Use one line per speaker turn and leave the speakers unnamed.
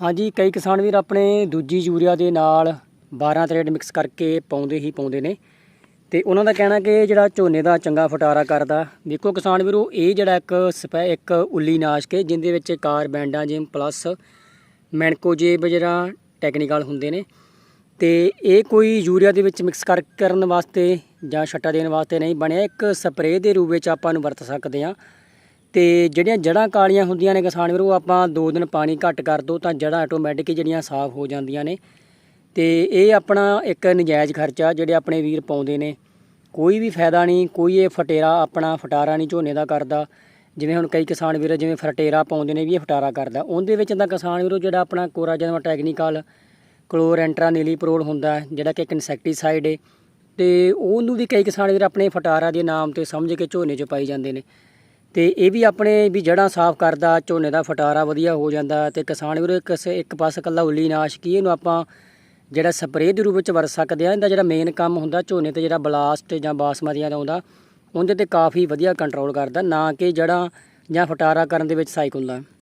ਹਾਂਜੀ, ਕਈ ਕਿਸਾਨ ਵੀਰ ਆਪਣੇ ਦੂਜੀ ਯੂਰੀਆ ਦੇ ਨਾਲ 12 ਤਰੇਡ ਮਿਕਸ ਕਰਕੇ ਪਾਉਂਦੇ ਹੀ ਪਾਉਂਦੇ ਨੇ। ਤੇ ਉਹਨਾਂ ਦਾ ਕਹਿਣਾ ਕਿ ਜਿਹੜਾ ਝੋਨੇ ਦਾ ਚੰਗਾ ਫਟਾਰਾ ਕਰਦਾ। ਦੇਖੋ ਕਿਸਾਨ ਵੀਰੋ, ਇਹ ਜਿਹੜਾ ਇੱਕ ਸਪੈ, ਇੱਕ ਉੱਲੀ ਨਾਸ਼ਕ ਹੈ, ਜਿੰਦੇ ਵਿੱਚ ਕਾਰਬੈਂਡਾਜਿਮ ਪਲੱਸ ਮੈਨਕੋਜੇਬ ਜਿਹੜਾ ਟੈਕਨੀਕਲ ਹੁੰਦੇ ਨੇ। ਤੇ ਇਹ ਕੋਈ ਯੂਰੀਆ ਦੇ ਵਿੱਚ ਮਿਕਸ ਕਰ, ਕਰਨ ਵਾਸਤੇ ਜਾਂ ਛੱਟਾ ਦੇਣ ਵਾਸਤੇ ਨਹੀਂ ਬਣਿਆ। ਇੱਕ ਸਪਰੇਅ ਦੇ ਰੂਪ ਵਿੱਚ ਆਪਾਂ ਨੂੰ ਵਰਤ ਸਕਦੇ ਹਾਂ। ਤੇ ਜਿਹੜੀਆਂ ਜੜਾਂ ਕਾਲੀਆਂ ਹੁੰਦੀਆਂ ਨੇ ਕਿਸਾਨ ਵੀਰੋ ਆਪਾਂ 2 ਦਿਨ ਪਾਣੀ ਘੱਟ ਕਰ ਦੋ ਤਾਂ ਜੜਾਂ ਆਟੋਮੈਟਿਕ ਜਿਹੜੀਆਂ ਸਾਫ਼ ਹੋ ਜਾਂਦੀਆਂ ਨੇ। ਤੇ ਇਹ ਆਪਣਾ ਇੱਕ ਨਜਾਇਜ਼ ਖਰਚਾ ਜਿਹੜੇ ਆਪਣੇ ਵੀਰ ਪਾਉਂਦੇ ਨੇ। ਕੋਈ ਵੀ ਫਾਇਦਾ ਨਹੀਂ, ਕੋਈ ਇਹ ਫਟੇਰਾ ਆਪਣਾ ਫਟਾਰਾ ਨਹੀਂ ਝੋਨੇ ਦਾ ਕਰਦਾ। ਜਿਵੇਂ ਹੁਣ ਕਈ ਕਿਸਾਨ ਵੀਰ ਜਿਵੇਂ ਫਟੇਰਾ ਪਾਉਂਦੇ ਨੇ ਵੀ ਇਹ ਫਟਾਰਾ ਕਰਦਾ। ਉਹਦੇ ਵਿੱਚ ਤਾਂ ਕਿਸਾਨ ਵੀਰੋ ਜਿਹੜਾ ਆਪਣਾ ਕੋਰਾ ਜਨਮ ਟੈਕਨੀਕਲ ਕਲੋਰੈਂਟਰਾ ਨੀਲੀਪਰੋਲ ਹੁੰਦਾ, ਜਿਹੜਾ ਕਿ ਇੱਕ ਇਨਸੈਕਟੀਸਾਈਡ ਹੈ ਤੇ ਉਹਨੂੰ ਵੀ ਕਈ ਕਿਸਾਨ ਵੀਰ ਆਪਣੇ ਫਟਾਰਾ ਦੇ ਨਾਮ ਤੇ ਸਮਝ ਕੇ ਝੋਨੇ 'ਚ ਪਾਈ ਜਾਂਦੇ ਨੇ। ਤੇ ਇਹ ਵੀ ਆਪਣੇ ਵੀ ਜੜਾਂ ਸਾਫ਼ ਕਰਦਾ, ਝੋਨੇ ਦਾ ਫਟਾਰਾ ਵਧੀਆ ਹੋ ਜਾਂਦਾ ਤੇ ਕਿਸਾਨ ਵੀਰੋ ਇੱਕ ਇੱਕ ਪਾਸੇ ਕੱਲਾ ਉੱਲੀ ਨਾਸ਼ ਕੀ, ਇਹਨੂੰ ਆਪਾਂ ਜਿਹੜਾ ਸਪਰੇਅ ਦੇ ਰੂਪ ਵਿੱਚ ਵਰਤ ਸਕਦੇ ਆ, ਇਹਦਾ ਜਿਹੜਾ ਮੇਨ ਕੰਮ ਹੁੰਦਾ ਝੋਨੇ ਤੇ ਜਿਹੜਾ ਬਲਾਸਟ ਜਾਂ ਬਾਸਮਤੀਆਂ ਦਾ ਆਉਂਦਾ, ਉਹਦੇ ਤੇ ਕਾਫੀ ਵਧੀਆ ਕੰਟਰੋਲ ਕਰਦਾ, ਨਾ ਕਿ ਜੜਾਂ ਜਾਂ ਫਟਾਰਾ ਕਰਨ ਦੇ ਵਿੱਚ ਸਹਾਇਕ ਹੁੰਦਾ